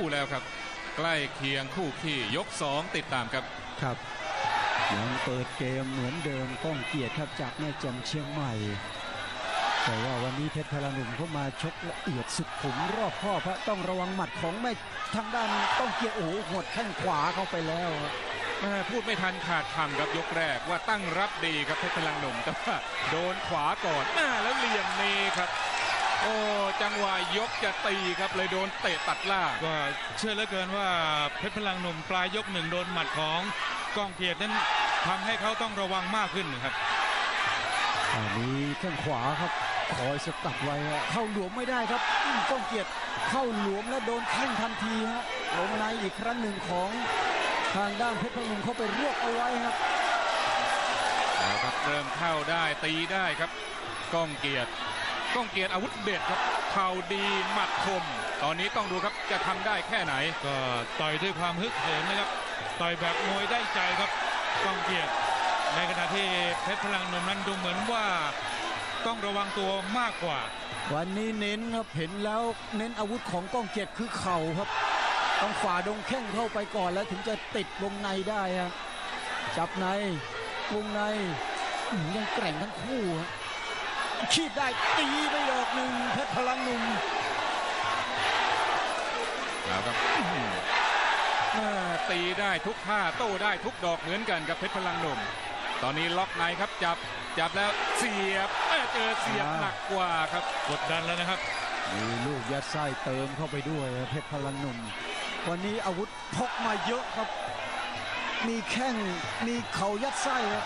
คู่แล้วครับ ใกล้เคียงคู่ขี้ยกสองติดตามครับครับยังเปิดเกมเหมือนเดิมก้องเกียรติครับจากแม่แจ่มเชียงใหม่ แต่ว่าวันนี้เพชรพลาหนุ่มเข้ามาชกละเอียดสุดขุมรอบข้อบพระต้องระวังหมัดของแม่ทางด้านก้องเกียรติโอ้โหหวดแข้งขวาเข้าไปแล้วแม่พูดไม่ทันขาดคำครับยกแรกว่าตั้งรับดีครับเพชรพลังหนุ่มแต่ว่าโดนขวาก่อนอ่าแล้วเหลี่ยมนี้ครับ โอ้จังหวะยกจะตีครับเลยโดนเตะตัดล่างก็เชื่อเหลือเกินว่าเพชรพลังหนุ่มปลายยกหนึ่งโดนหมัดของก้องเกียรตินั้นทำให้เขาต้องระวังมากขึ้นครับอันนี้แข้งขวาครับคอยสกัดไว้ฮะเข้าหลวมไม่ได้ครับอืมก้องเกียรติเข้าหลวมแล้วโดนแข้งทันทีฮะลงในอีกครั้งหนึ่งของทางด้านเพชรพลาหนุ่มเข้าไปรวบเอาไว้ครับเอาครับเริ่มเข้าได้ตีได้ครับก้องเกียรติ ก้องเกียรติอาวุธเด็ดครับเข่าดีหมัดคม ตอนนี้ต้องดูครับจะทำได้แค่ไหน ก็ต่อยด้วยความฮึกเหิมนะครับ ต่อยแบบมวยได้ใจครับก้องเกียรติในขณะที่เพชรพลังหนุ่มนั้นดูเหมือนว่าต้องระวังตัวมากกว่า วันนี้เน้นครับเห็นแล้วเน้นอาวุธของก้องเกียรติคือเข่าครับ ต้องฝ่าดงแข้งเข้าไปก่อนแล้วถึงจะติดวงในได้ครับจับในวงในอื้อยังแกร่งทั้งคู่ฮะ ขีดได้ตีไปดอกหนึ่งเพชรพลังหนุ่มเอาครับอื้อหือแม่ตีได้ทุกท่าโต้ได้ทุกดอกเหมือนกันกับเพชรพลังหนุ่ม ตอนนี้ล็อกในครับจับจับแล้วเสียบเอ้ยเจอเสียบหนักกว่าครับกดดันแล้วนะครับมีลูกยัดไส้เติมเข้าไปด้วยเพชรพลังหนุ่ม วันนี้อาวุธพกมาเยอะครับ มีแข้งมีเข่ายัดไส้ครับ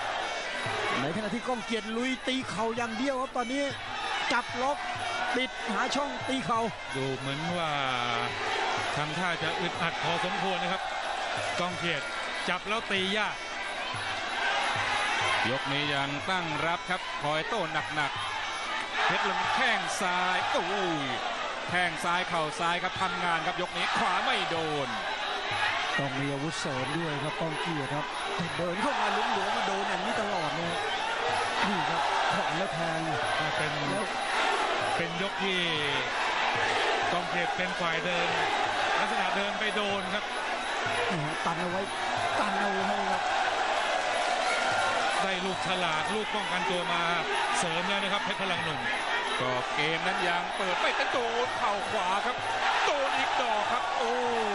ในขณะที่ก้องเกียรติลุยตีเข่าอย่างเดียวครับตอนนี้จับล็อกปิดหาช่องตีเข่าดูเหมือนว่าทำท่าจะอึดอัดพอสมควรนะครับก้องเกียรติจับแล้วตียากยกนี้ยังตั้งรับครับคอยโต้หนักๆเพชรลงแข้งซ้ายโอ้ยแข้งซ้ายเข่าซ้ายครับทำงานครับยกนี้ขวาไม่โดน ต้องมีอาวุธเสริมด้วยครับก้องเกียรติครับเดินเข้ามาหลุมหลวมมาโดนอย่างนี้ตลอดเลยนี่ครับขวางแล้วแทงก็เป็นแล้วเป็นยกที่กองเกียรติเป็นฝ่ายเดิน ลักษณะเดินไปโดนครับนี่ฮะตันเอาไว้ตันเอาไว้ครับได้ลูกฉลาดลูกป้องกันตัวมาเสริมแล้วนะครับเพชรพลังหนุ่มก็เกมนั้นยังเปิดไม่เป็นโดนเข่าขวาครับ โดนอีกดอกครับ โอ้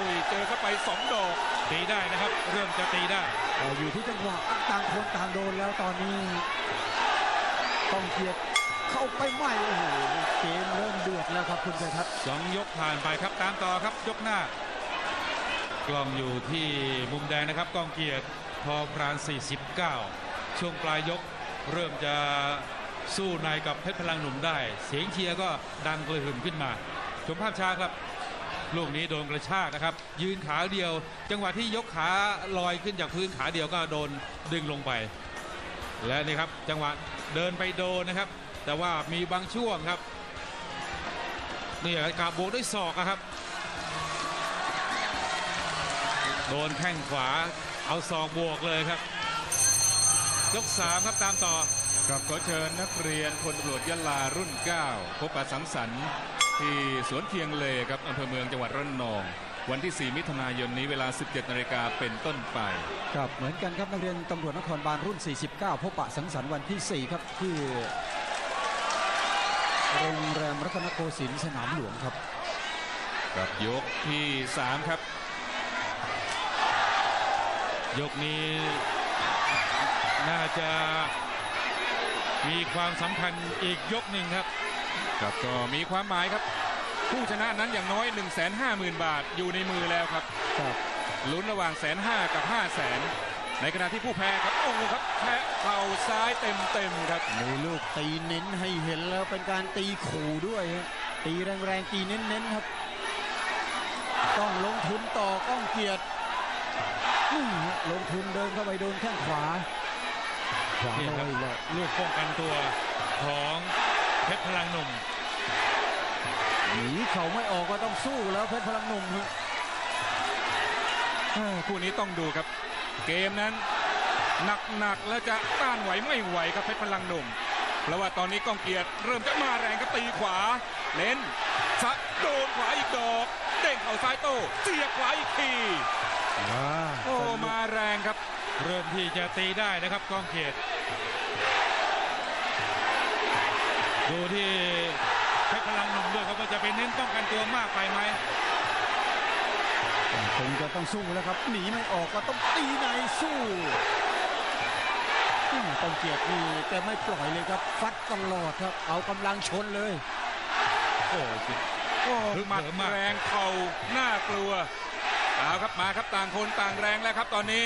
ยเจอเข้าไปสองดอกตีได้นะครับ เริ่มจะตีได้เอ่ออยู่ที่จังหวะต่างคนต่างโดนแล้วตอนนี้ ต้องเกียรติเข้าไปใหม่โอ้โหเกมเริ่มเดือดแล้วครับคุณชัยทัศน์สองยกผ่านไปครับตามต่อครับยกหน้า กล้องอยู่ที่มุมแดงนะครับกล้องเกียรติพอพราน 49 ช่วงปลายยกเริ่มจะสู้ในกับเพชรพลังหนุ่มได้ เสียงเชียร์ก็ดังกระหึ่มขึ้นมา ชมภาพช้าครับ ลูกนี้โดนกระชากนะครับ ยืนขาเดียว จังหวะที่ยกขาลอยขึ้นจากพื้นขาเดียวก็โดนดึงลงไป และนี่ครับจังหวะเดินไปโดนนะครับ แต่ว่ามีบางช่วงครับนี่กาบบวกด้วยศอกครับ โดนแข้งขวาเอาศอกบวกเลยครับยกสามครับตามต่อครับขอเชิญนักเรียนพลตำรวจยะลารุ่น 9 พบปะสังสรรค์ ที่สวนเทียงเลครับอำเภอเมืองจังหวัดระนอง วันที่ 4 มิถุนายนนี้เวลา 17นาฬิกาเป็นต้นไปครับเหมือนกันครับนักเรียนตำรวจนครบาลรุ่น 49 พบปะสังสรรค์วันที่ 4 ครับที่โรงแรมรัตนโกสินทร์สนามหลวงครับครับยกที่ 3 ครับ ยกนี้น่าจะมีความสำคัญอีกยกหนึ่งครับ ครับก็มีความหมายครับ ผู้ชนะนั้นอย่างน้อย 1 5 0 0 0 0 บาทอยู่ในมือแล้วครับครับลุ้นระหว่างแสนห้ากับ5 0 0แสนในขณะที่ผู้แพ้ครับโอ้โหครับแพ้เข่าซ้ายเต็มเต็มๆครับมีลูกตีเน้นให้เห็นแล้วเป็นการตีขู่ด้วยฮะตีแรงๆตีเน้นๆครับ ต้องลงทุนต่อก้องเกียรตินี่ฮะลงทุนเดินเข้าไปโดนแข้งขวาขวานี่ลครับอยแล้วลูกป้องกันตัวของ เพชรพลังหนุ่มหนีเขาไม่ออกก็ต้องสู้แล้วเพชรพลังหนุ่มฮะเอ้อคู่นี้ต้องดูครับ เกมนั้นหนักๆแล้วจะต้านไหวไม่ไหวครับเพชรพลังหนุ่มเพราะว่าตอนนี้ก้องเกียรติเริ่มจะมาแรงก็ตีขวา เล่นซัดโดนขวาอีกดอก เด้งเข่าซ้ายโต้เสียบขวาอีกทีว้าโอ้มาแรงครับ เริ่มที่จะตีได้นะครับกองเกียรติ ดูที่เพชรพลังหนุ่มด้วยครับว่าจะไปเน้นป้องกันตัวมากไปไหมคงจะต้องสู้แล้วครับ หนีไม่ออกก็ต้องตีในสู้อืมต้องเกียรตินี่แต่ไม่ปล่อยเลยครับ ฟัดตลอดครับ เอากำลังชนเลย โอ้จริงโอ้ฮึกหมัดเหิมมากแรงเข่าน่ากลัวเอาครับมาครับต่างคนต่างแรงแล้วครับ ตอนนี้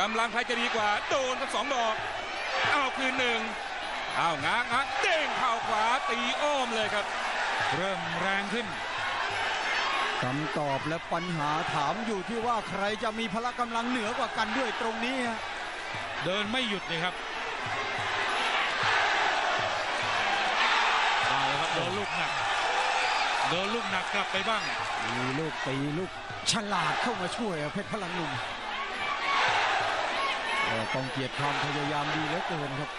กำลังใครจะดีกว่า โดนครับสองดอก เอาคืนหนึ่ง เอาง้างงักเด้งเข่าขวาตีอ้อมเลยครับ เริ่มแรงขึ้นคำตอบและปัญหาถามอยู่ที่ว่าใครจะมีพละกำลังเหนือกว่ากันด้วยตรงนี้ฮะเดินไม่หยุดเลยครับเอาละครับโดนลูกหนักโดนลูกหนักกลับไปบ้างมีลูกตีลูกฉลาดเข้ามาช่วยเพชรพลังหนุ่มเอ่อต้องเกียรติความพยายามดีเหลือเกินครับ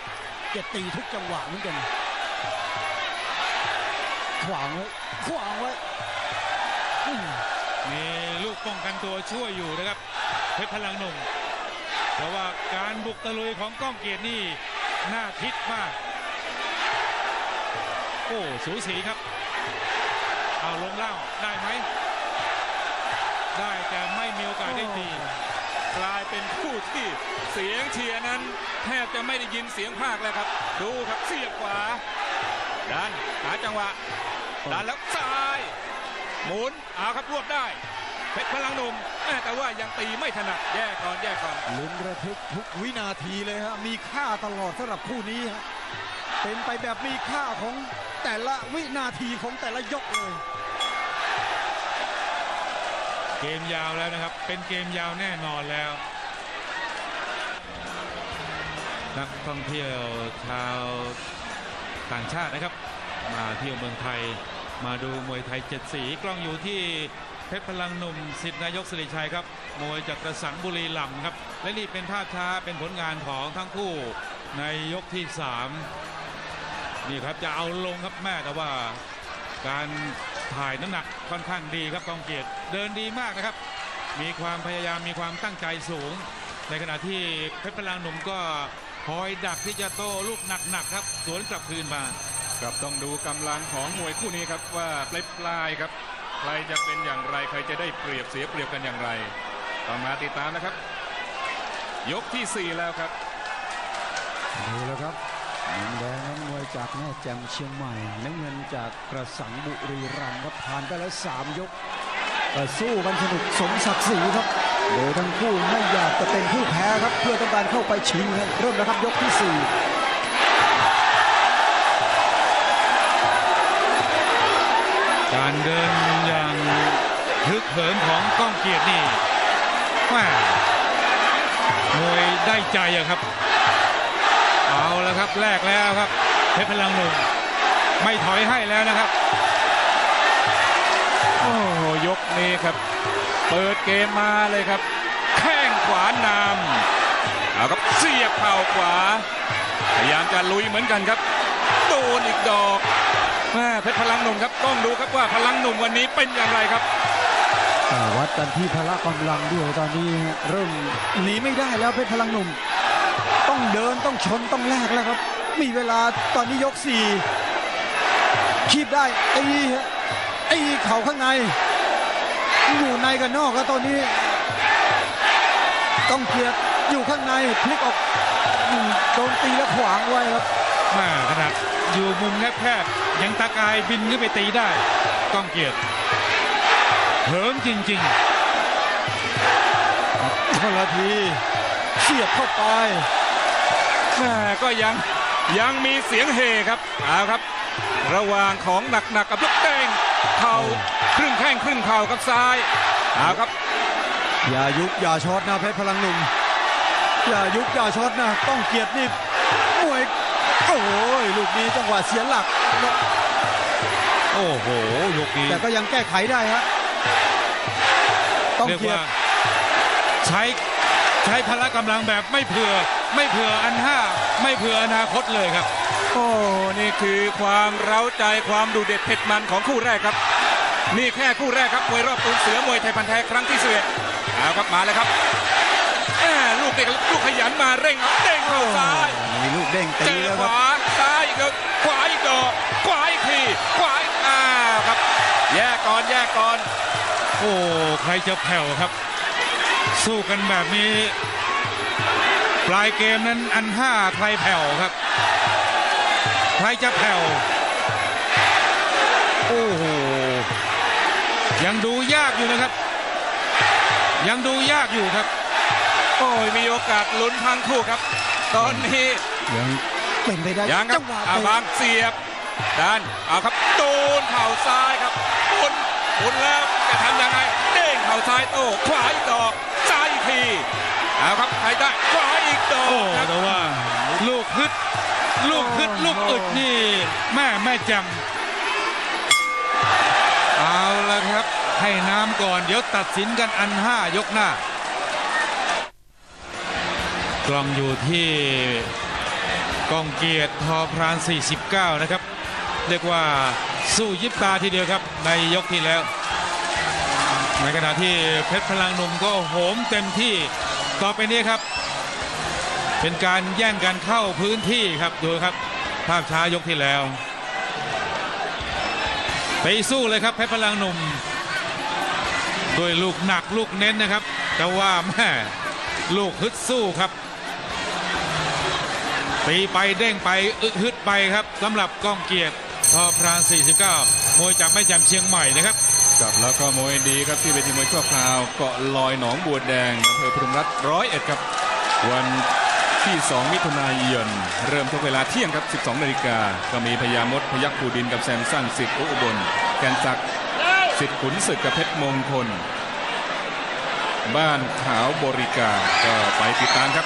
เกตีทุกจังหวะเหมือนกัน ขวางไว้ ขวางไว้มมีลูกป้องกันตัวช่วยอยู่นะครับ เพชรพลังหนุ่มเพราะว่าการบุกตะลุยของก้องเกียรตินี่น่าคิดมาก โอ้ สูสีครับ เอาลงเล่าได้ไหม ได้แต่ไม่มีโอกาสได้ตี กลายเป็นคู่ที่เสียงเชียร์นั้นแทบจะไม่ได้ยินเสียงภาคแล้วครับ ดูครับเสียบขวาดันหาจังหวะดันแล้วซ้าย หมุนเอาครับรวบได้เพชรพลังหนุ่มแม่แต่ว่ายังตีไม่ถนัดแยกก่อนแยกก่อนลุ้นระทึกทุกวินาทีเลยฮะมีค่าตลอดสำหรับคู่นี้ฮะเป็นไปแบบมีค่าของแต่ละวินาทีของแต่ละยกเลย เกมยาวแล้วนะครับ เป็นเกมยาวแน่นอนแล้ว นักท่องเที่ยวชาวต่างชาตินะครับ มาเที่ยวเมืองไทย มาดูมวยไทยเจ็ดสีกล้องอยู่ที่เพชรพลังหนุ่มสิทธินายกสิริชัยครับ มวยจากกระสังบุรีลำครับ และนี่เป็นภาพช้าเป็นผลงานของทั้งคู่ในยกที่สามนี่ครับจะเอาลงครับแม่แต่ว่าการ ถ่ายน้ำหนักค่อนข้างดีครับกองเกียรติเดินดีมากนะครับ มีความพยายามมีความตั้งใจสูง ในขณะที่เพชรพลังหนุ่มก็คอยดักที่จะโต้ลูกหนักๆครับ สวนกลับคืนมาครับต้องดูกำลังของมวยคู่นี้ครับว่าปลายปลายๆครับ ใครจะเป็นอย่างไรใครจะได้เปรียบเสียเปรียบกันอย่างไรต้องมาติดตามนะครับ ยกทีสี่4 แล้วครับดูแล้วครับ มุมแดงนั้นมวยจากแม่แจ่มเชียงใหม่ น้ำเงินจากกระสังบุรีรัมย์ครับผ่านไปแล้วสามยกก็สู้กันสนุกสมศักดิ์ศรีครับโดยทั้งคู่ไม่อยากจะเป็นผู้แพ้ครับ เพื่อต้องการเข้าไปชิงครับเริ่มแล้วครับยกที่สี่การเดินอย่างฮึกเหิมของก้องเกียรตินี่แม่มวยได้ใจอะครับ เอาแล้วครับแลกแล้วครับเพชรพลังหนุ่มไม่ถอยให้แล้วนะครับ โอ้ยกนี้ครับ เปิดเกมมาเลยครับ แข้งขวานำเอาครับเสียบเข่าขวา พยายามจะลุยเหมือนกันครับ โดนอีกดอกแม่เพชรพลังหนุ่มครับต้องดูครับว่าพลังหนุ่มวันนี้เป็นอย่างไรครับวัดกันที่พละกำลังด้วยตอนนี้เริ่มหนีไม่ได้แล้วเพชรพลังหนุ่ม ต้องเดินต้องชนต้องแลกแล้วครับ มีเวลาตอนนี้ยกสี่คีบได้ตีฮะตีเข่าข้างใน อยู่ในกับนอกแล้วตอนนี้ ต้องเกียรติอยู่ข้างในพลิกออกอืมโดนตีแล้วขวางไว้ครับแม่ขนาดอยู่มุมแคบๆยังตะกายบินขึ้นไปตีได้ก้องเกียรติเหิมจริงคนละทีเสียบเข้าไปแม่ ก็ยังยังมีเสียงเฮครับเอาครับ ระหว่างของหนักๆกกับลูกเด้งเข่าครึ่งแข้งครึ่งเข่ากับซ้ายเอาครับ อย่ายุบอย่าช็อตนะเพชรพลังหนุ่มอย่ายุบอย่าช็อตนะ ต้องเกียรตินี่มวยโอ้ยลูกนี้จังหวะเสียหลักๆโอ้โหยกนี้แต่ก็ยังแก้ไขได้ฮะต้องเรียกเกียรว่าติใช้ใช้พละกำลังแบบไม่เผื่อ ไม่เผื่ออันห้าไม่เผื่ออนาคตเลยครับ โอ้นี่คือความเร้าใจความดูเด็ดเผ็ดมันของคู่แรกครับ นี่แค่คู่แรกครับมวยรอบตูนเสือมวยไทยพันธุ์แท้ครั้งที่สิบเอ็ดเอาครับมาแล้วครับแม่ลูกเด็กลูกขยันมาเร่งเอาเด้งเข้าซ้ายมีลูกเด้งเจตีอแล้วขครับวาซ้ายอีกแล้วขวาอีกดอกขวาอีกทีขวาอีกอ้าวครับ แยกก่อนแยกก่อน โอ้ใครจะแผ่วครับ สู้กันแบบนี้ ปลายเกมนั้นอันห้าใครแผ่วครับ ใครจะแผ่วโอ้โหยังดูยากอยู่นะครับ ยังดูยากอยู่ครับ โอ้ยมีโอกาสลุ้นทั้งคู่ครับ ตอนนี้ยังเป็นไปได้ยังครัจับงหวะอาเตะบางเสียบดันเอาครับโดนเข่าซ้ายครับหมุนหมุนแล้วจะทำยังไงเด้งเข่าซ้ายโต้ขวาอีกดอกซ้ายอีกที เอาครับใครได้ขวาอีกดอโอ้กครับแต่ว่าลูกฮึดลูกฮึดลูกอึดนี่แม่แม่จำเอาละครับ ให้น้ำก่อนเดี๋ยวตัดสินกันอันห้ายกหน้า กล้องอยู่ที่กองเกียรติทอพราน 49 นะครับ เรียกว่าสู้ยิบตาทีเดียวครับ ในยกที่แล้ว ในขณะที่เพชรพลังหนุ่มก็โหมเต็มที่ ต่อไปนี้ครับ เป็นการแย่งกันเข้าพื้นที่ครับดูครับ ภาพช้ายกที่แล้ว ไปสู้เลยครับเพชรพลังหนุ่มด้วยลูกหนักลูกเน้นนะครับ แต่ว่าแม่ลูกฮึดสู้ครับตีไปเด้งไปอึดฮึดไปครับสำหรับก้องเกียรติทอพราน 49 มวยจากแม่จำเชียงใหม่นะครับ ครับแล้วก็มวยดีครับที่เวทีมวยชั่วคราวเกาะลอยหนองบัวแดงอำเภอพนมรัตน์ร้อยเอ็ดครับ วันที่ 2 มิถุนายน เริ่มทุกเวลาเที่ยงครับ 12 นาฬิกา ก็มีพญามดพยัคฆ์ภูดินกับแซมสันสิทธิ์อุบล แกนจักรสิทธิ์ขุนศึกกับเพชรมงคล บ้านขาวบริการก็ไปติดตามครับ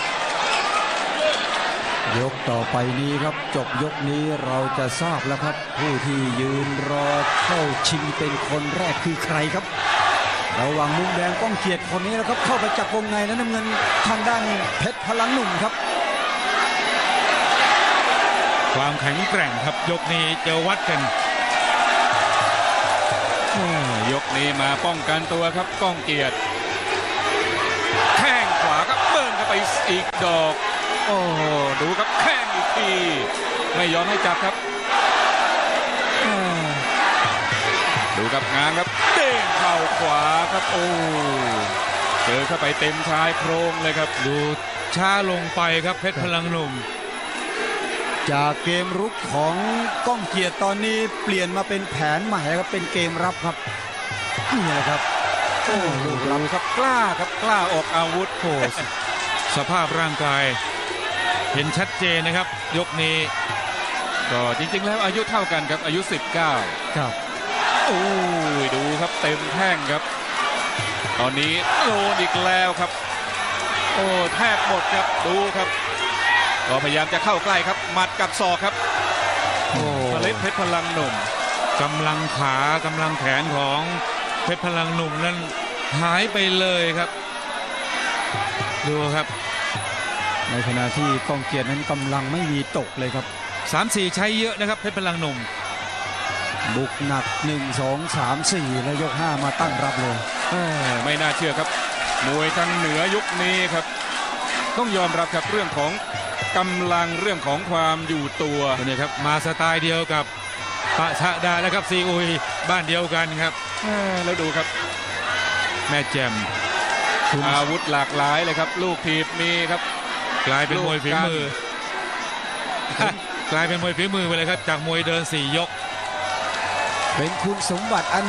ยกต่อไปนี้ครับ จบยกนี้เราจะทราบแล้วครับ ผู้ที่ยืนรอเข้าชิงเป็นคนแรกคือใครครับ ระหว่างมุมแดงก้องเกียรติคนนี้นะครับ เข้าไปจับวงในและน้ำเงินทางด้านเพชรพลังหนุ่มครับ ความแข็งแกร่งครับยกนี้จะวัดกันยกนี้มาป้องกันตัวครับก้องเกียรติแข้งขวาครับเบิ้ลเข้าไปอีกดอก โอ้โหดูครับแข้งอีกที ไม่ยอมให้จับครับอ่าดูครับงานครับเด้งเข่าขวาครับโอ้เจอเข้าไปเต็มชายโครงเลยครับ ดูช้าลงไปครับเพชรพลังหนุ่ม จากเกมรุกของก้องเกียรติตอนนี้เปลี่ยนมาเป็นแผนใหม่ครับเป็นเกมรับครับนี่แหละครับโอ้ลูกดูรับครับกล้าครับกล้าออกอาวุธโอ้สภาพร่างกาย เห็นชัดเจนนะครับ ยกนี้ ก็จริงๆแล้วอายุเท่ากันครับอายุ 19 ครับโอ้ยดูครับเต็มแท่งครับ ตอนนี้โดนอีกแล้วครับ โอ้แทบหมดครับดูครับ ก็พยายามจะเข้าใกล้ครับหมัดกับศอกครับโอ้พลิตเพชรพลังหนุ่มกำลังขากำลังแขนของเพชรพลังหนุ่มนั้นหายไปเลยครับ ดูครับ ในขณะที่ก้องเกียรตินั้นกำลังไม่มีตกเลยครับ3-4ใช้เยอะนะครับเพชรพลังหนุ่ม บุกหนัก 1 2 3 4 แล้วยก 5 มาตั้งรับเลยเอ้อไม่น่าเชื่อครับ มวยทางเหนือยุคนี้ครับ ต้องยอมรับครับเรื่องของกำลังเรื่องของความอยู่ตัวตัวนี้ครับมาสไตล์เดียวกับปะชะดาและครับซีอุยบ้านเดียวกันครับเอ้อแล้วดูครับ แม่แจ่มอาวุธหลากหลายเลยครับ ลูกทีบมีครับ กลายเป็นมวยฝีมือ กลายเป็นมวยฝีมือไปเลยครับ จากมวยเดินสี่ยก เป็นคุณสมบัติอัน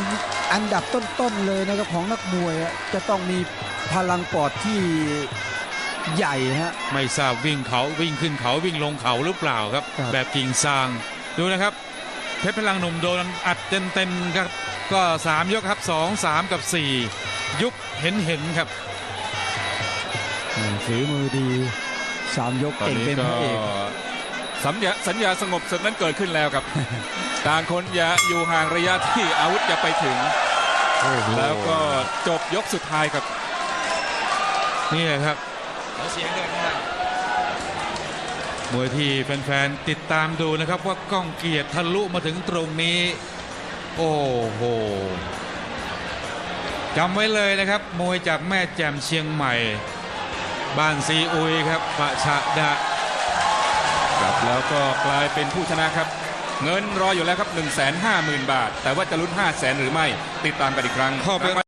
อันดับต้นๆเลยนะครับของนักมวยอะจะต้องมีพลังปอดที่ใหญ่ฮะไม่ทราบวิ่งเขาวิ่งขึ้นเขาวิ่งลงเขาหรือเปล่าครับครับแบบกิ่งซางดูนะครับเพชรพลังหนุ่มโดนอัดเต็มๆครับก็ 3 ยกครับ 2 3 กับ 4 ยุบเห็นเห็นๆครับฝีมือดี สามยกตอนเก่งนี้เป็นก็พระเอกสัญญาสัญญาสงบศึกนั้นเกิดขึ้นแล้วครับ ต่างคนอย่าอยู่ห่างระยะที่อาวุธจะไปถึง แล้วก็จบยกสุดท้ายครับ นี่แหละครับมวยที่แฟนๆติดตามดูนะครับว่าก้องเกียรติทะลุมาถึงตรงนี้ โอ้โหจำไว้เลยนะครับ มวยจากแม่แจ่มเชียงใหม่ บ้านซีอุยครับประชะดะกลับแล้วก็กลายเป็นผู้ชนะครับ เงินรออยู่แล้วครับ 1 5 0 0 0 0 บาท แต่ว่าจะลุ้น 5 0 0 0 0 0 หรือไม่ ติดตามกันอีกครั้งข้าไป